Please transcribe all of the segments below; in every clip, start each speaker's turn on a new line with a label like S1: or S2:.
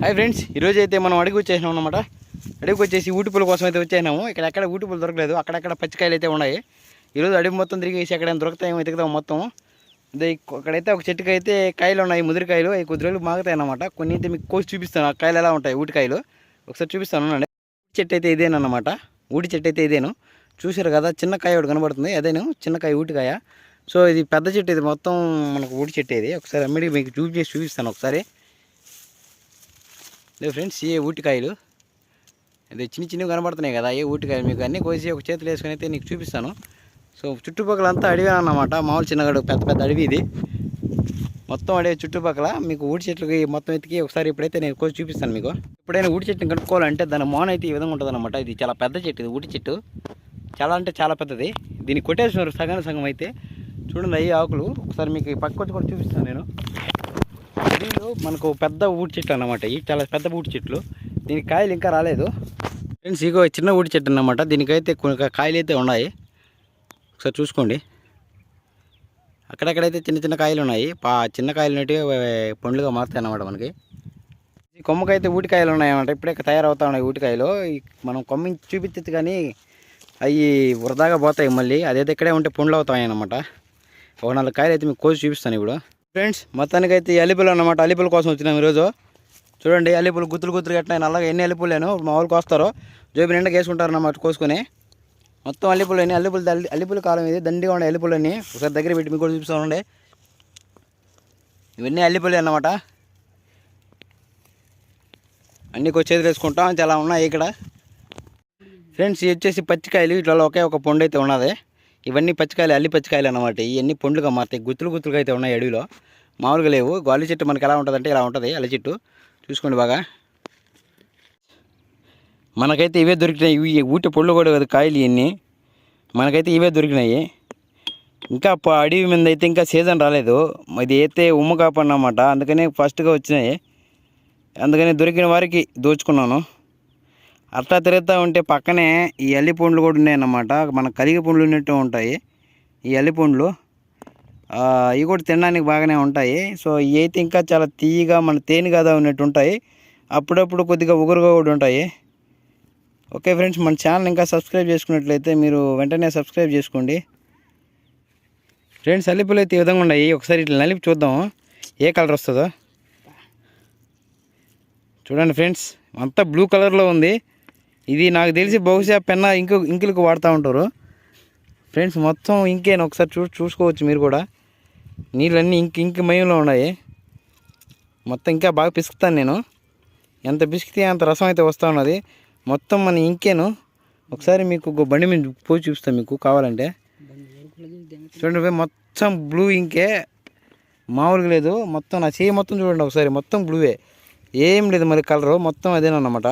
S1: Hi friends ఈరోజు అయితే మనం అడిగి వచ్చేసినాం అనమాట అడవికి వచ్చేసి ఊటిపుల కోసం అయితే వచ్చేసినాము. ఇక్కడ ఎక్కడ ఊటిపులు దొరకలేదు అక్కడక్కడ పచ్చికాయలు అయితే ఉన్నాయి. ఈరోజు అడుగు మొత్తం తిరిగేసి ఎక్కడైనా దొరుకుతాయేమో ఎదుగుతాం మొత్తం. అదే అక్కడైతే ఒక చెట్టుకి అయితే కాయలు ఉన్నాయి ముదిరికాయలు. అవి కొద్ది రోజులు మాగుతాయి అన్నమాట. కొన్ని అయితే మీకు కోసి చూపిస్తాను ఆ కాయలు ఎలా ఉంటాయి ఊటికాయలు ఒకసారి చూపిస్తాను అండి చెట్టు అయితే ఇదేనమాట ఊటి చెట్టు అయితే ఇదేను. చూసారు కదా చిన్న కాయ ఒకటి కనబడుతుంది. అదేను చిన్న కాయ ఊటికాయ సో ఇది పెద్ద చెట్టు ఇది మొత్తం మనకు ఊటి చెట్టు ఇది. ఒకసారి అమ్మిడి మీకు చూపి చేసి చూపిస్తాను ఒకసారి. లేదు ఫ్రెండ్స్ ఏ ఊటికాయలు? అదే చిన్న చిన్నవి కనబడుతున్నాయి కదా ఏ ఊటికాయలు మీకు అన్నీ కోసి ఒక చేతులు వేసుకుని అయితే నీకు చూపిస్తాను. సో చుట్టుపక్కల అంతా అడవి అన్నమాట. మామూలు చిన్నగడు పెద్ద పెద్ద అడవి ఇది. మొత్తం అడవి చుట్టుపక్కల మీకు ఊటి చెట్లకి మొత్తం ఎత్తికి ఒకసారి ఇప్పుడైతే నేను కోసి చూపిస్తాను మీకు. ఎప్పుడైనా ఊటి చెట్టుని కనుక్కోవాలంటే దాని మోన అయితే ఈ విధంగా ఉంటుంది ఇది చాలా పెద్ద చెట్టు ఇది ఊటి చెట్టు. చాలా అంటే చాలా పెద్దది. దీన్ని కొట్టేసినారు సగం సగం అయితే. చూడండి అయ్యి ఆకులు. ఒకసారి మీకు పక్కకొచ్చి పక్క వచ్చి కూడా చూపిస్తాను నేను. దీనిలో మనకు పెద్ద ఊటి చెట్లు అన్నమాట. ఇవి చాలా పెద్ద ఊటి చెట్లు. దీనికి కాయలు ఇంకా రాలేదు. ఫ్రెండ్స్ ఇగో చిన్న ఊటి చెట్టు అన్నమాట. దీనికైతే కొన్ని కాయలు అయితే ఉన్నాయి. ఒకసారి చూసుకోండి. అక్కడక్కడైతే చిన్న చిన్న కాయలు ఉన్నాయి. పా చిన్న కాయలు అనేటివి పండ్లుగా మారుతాయి అన్నమాట మనకి. ఈ కొమ్మకైతే ఊటికాయలు ఉన్నాయన్నమాట. ఇప్పుడే తయారవుతా ఉన్నాయి ఊటికాయలు మనం కొమ్మ చూపించచ్చు కానీ అవి వృధాగా పోతాయి మళ్ళీ. అదైతే ఇక్కడే ఉంటే పండ్లు అవుతాయి అన్నమాట. ఒక నాలుగు కాయలు అయితే మీకు కోసి చూపిస్తాను ఇప్పుడు. ఫ్రెండ్స్ మొత్తానికి అయితే ఈ అల్లిపులు అన్నమాట. కోసం వచ్చినాం ఈరోజు. చూడండి అలిపులు గుత్తులు గుత్తులు కట్టినాయి. నల్లగా ఎన్ని అల్లిపులేను మా వాళ్ళు కోస్తారో. జోబి నిండా వేసుకుంటారు అన్నమాట కోసుకొని. మొత్తం అల్లిపులు అని అల్లిపులు దల్లి- అల్లిపుల కాలం ఇది. దండిగా ఉండే అల్లిపులని ఒకసారి దగ్గర పెట్టి మీకు కూడా చూపిస్తానండి ఇవన్నీ అల్లిపులే అన్నమాట. అన్నీ చేతులు వేసుకుంటాం. చాలా ఉన్నాయి ఇక్కడ. ఫ్రెండ్స్ ఇవి వచ్చేసి పచ్చికాయలు. ఇట్లా ఒకే ఒక పండు అయితే ఉన్నది. ఇవన్నీ పచ్చికాయలు అల్లి పచ్చికాయలు అన్నమాట. ఇవన్నీ పొండ్లుగా మారుతాయి. గుత్తులు గుత్తులుగా అయితే ఉన్నాయి అడవిలో. మామూలుగా లేవు. గొల్లి చెట్టు మనకి ఎలా ఉంటుందంటే ఇలా ఉంటుంది అల్లి చెట్టు. చూసుకోండి బాగా. మనకైతే ఇవే దొరికినాయి. ఇవి ఊటి పొళ్ళు కూడా కదా కాయలు ఇవన్నీ. మనకైతే ఇవే దొరికినాయి. ఇంకా అడవి మీద అయితే ఇంకా సీజన్ రాలేదు. ఇది అయితే ఉమ్మ కాపు అన్నమాట. ఫస్ట్గా వచ్చినాయి. అందుకని దొరికిన వారికి దోచుకున్నాను. అట్లా తిరుగుతూ ఉంటే పక్కనే ఈ అల్లి పండ్లు కూడా ఉన్నాయన్నమాట. మన కలిగి పండ్లు ఉన్నట్టు ఉంటాయి. ఈ అల్లి పండ్లు ఇవి కూడా తినడానికి బాగానే ఉంటాయి. సో ఇవి అయితే ఇంకా చాలా తీయగా మన తేనె కదా ఉన్నట్టు ఉంటాయి. అప్పుడప్పుడు కొద్దిగా ఉగురుగా కూడా ఉంటాయి. ఓకే ఫ్రెండ్స్ మన ఛానల్ ఇంకా సబ్స్క్రైబ్ చేసుకున్నట్లయితే మీరు వెంటనే సబ్స్క్రైబ్ చేసుకోండి. ఫ్రెండ్స్ నలిపులు అయితే ఈ విధంగా ఉన్నాయి. ఒకసారి ఇట్లా నలిపి చూద్దాం. ఏ కలర్ వస్తుందో? చూడండి ఫ్రెండ్స్ అంతా బ్లూ కలర్లో ఉంది. ఇది నాకు తెలిసి బహుశా పెన్న ఇంకు ఇంకులకు వాడుతూ ఉంటారు. ఫ్రెండ్స్ మొత్తం ఇంకేనా? ఒకసారి చూ చూసుకోవచ్చు మీరు కూడా. నీళ్ళన్నీ ఇంక ఇంక మయంలో ఉన్నాయి. మొత్తం ఇంకా బాగా పిసుకుతాను నేను. ఎంత పిసికితే అంత రసం అయితే వస్తూ ఉన్నది. మొత్తం మన ఇంకేను. ఒకసారి మీకు ఒక బండి మీద పోయి చూపిస్తాను మీకు కావాలంటే. చూడండి మొత్తం బ్లూ ఇంకే. మామూలుగా లేదు. మొత్తం నా చేయి మొత్తం చూడండి ఒకసారి. మొత్తం బ్లూవే. ఏం లేదు మరి కలరు. మొత్తం అదేనమాట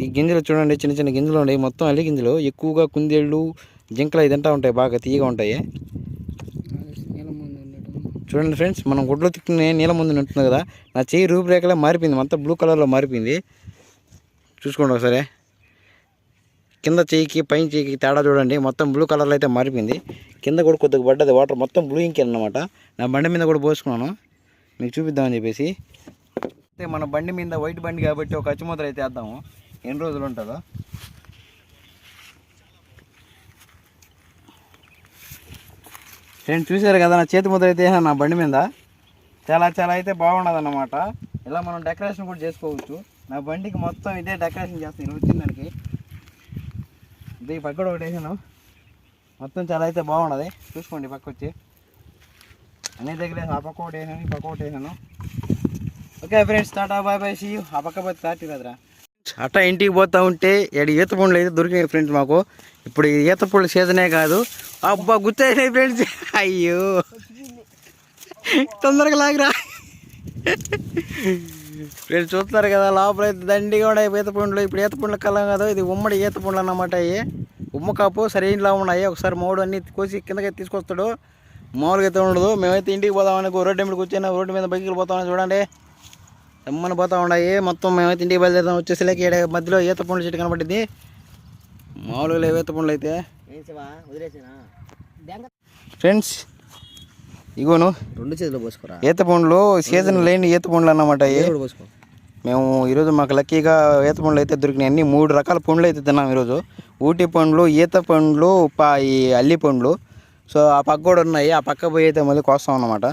S1: ఈ గింజలు చూడండి చిన్న చిన్న గింజలు ఉన్నాయి. మొత్తం అల్లి గింజలు. ఎక్కువగా కుందేళ్ళు జింకలు ఇదంటా ఉంటాయి. బాగా తీయగా ఉంటాయి. చూడండి ఫ్రెండ్స్ మనం గుడ్లో తిక్కునే నీళ్ళ ముందు ఉంటుంది కదా నా చేయి రూపురేఖలే మారిపోయింది మొత్తం బ్లూ కలర్లో మారిపోయింది. చూసుకోండి ఒకసారి. కింద చేయికి పైన చేయికి తేడా చూడండి మొత్తం బ్లూ కలర్లో అయితే మారిపోయింది. కింద కూడా కొద్దిగా పడ్డది వాటర్ మొత్తం బ్లూ ఇంకే అన్నమాట. నా బండి మీద కూడా పోసుకున్నాను. మీకు చూపిద్దామని చెప్పేసి. అయితే మన బండి మీద వైట్ బండి కాబట్టి ఒక అచ్చిముద్ర అయితే వేద్దాము. ఎన్ని రోజులు ఉంటుందో. ఫ్రెండ్ చూసారు కదా నా చేతి ముద్ర అయితే నా బండి మీద. చాలా చాలా అయితే బాగుండదు అనమాట ఇలా మనం డెకరేషన్ కూడా చేసుకోవచ్చు. నా బండికి మొత్తం ఇదే డెకరేషన్ చేస్తాను. నేను వచ్చిన దానికి. ఇది ఈ ఒకటి వేసాను. మొత్తం చాలా అయితే బాగున్నది చూసుకోండి పక్క వచ్చి. అన్ని దగ్గర ఆ పక్క ఒకటి వేసాను ఈ పక్క ఒకటి వేసాను. Okay friends tata bye bye see ఆ పక్క పోతే తాటి కదరా అట్టా ఇంటికి పోతా ఉంటే ఇక్కడ ఈత పండ్లు అయితే దొరికినాయి ఫ్రెండ్స్ మాకు. ఇప్పుడు ఈత పండ్ల సీజనే కాదు. అబ్బా గుర్తయినాయి ఫ్రెండ్స్. అయ్యో. తొందరగా లాగరా. ఫ్రెండ్స్ చూస్తున్నారు కదా లోపల అయితే దండి కూడా ఈత పండ్లు. ఇప్పుడు ఈత పండ్ల కాలం కాదు ఇది ఉమ్మడి ఈత పండ్లు అన్నమాట అవి ఉమ్మ కాపు సరైనలా ఉన్నాయి. ఒకసారి మోడు అన్ని కోసి కిందకి తీసుకొస్తాడు. మామూలుగా అయితే ఉండదు. మేమైతే ఇంటికి పోదామని రోడ్డు మీద కూర్చొని రోడ్డు మీద బైకులు పోతామని చూడండి. తెమ్మని పోతా ఉన్నాయి. మొత్తం మేమైతే ఇంటికి బయలుదేరుతాం. వచ్చేసరికి ఈడ మధ్యలో ఈత పండ్ల చెట్టు కనబడింది. మామూలుగా లేవు ఈత పండ్లు అయితే. ఫ్రెండ్స్ ఇగోను.
S2: రెండు చేతులు పోసుకోరా?
S1: ఈత పండ్లు సీజన్ లేని ఈత పండ్లు అన్నమాట
S2: పోసుకో.
S1: మేము ఈరోజు మాకు లక్కీగా ఈత పండ్లు అయితే దొరికినాయి. అన్ని మూడు రకాల పండ్లు అయితే తిన్నాం ఈరోజు. ఊటీ పండ్లు ఈత పండ్లు పా ఈ అల్లి పండ్లు. సో ఆ పక్క కూడా ఉన్నాయి. ఆ పక్క పోయి అయితే మళ్ళీ కోస్తాం అన్నమాట.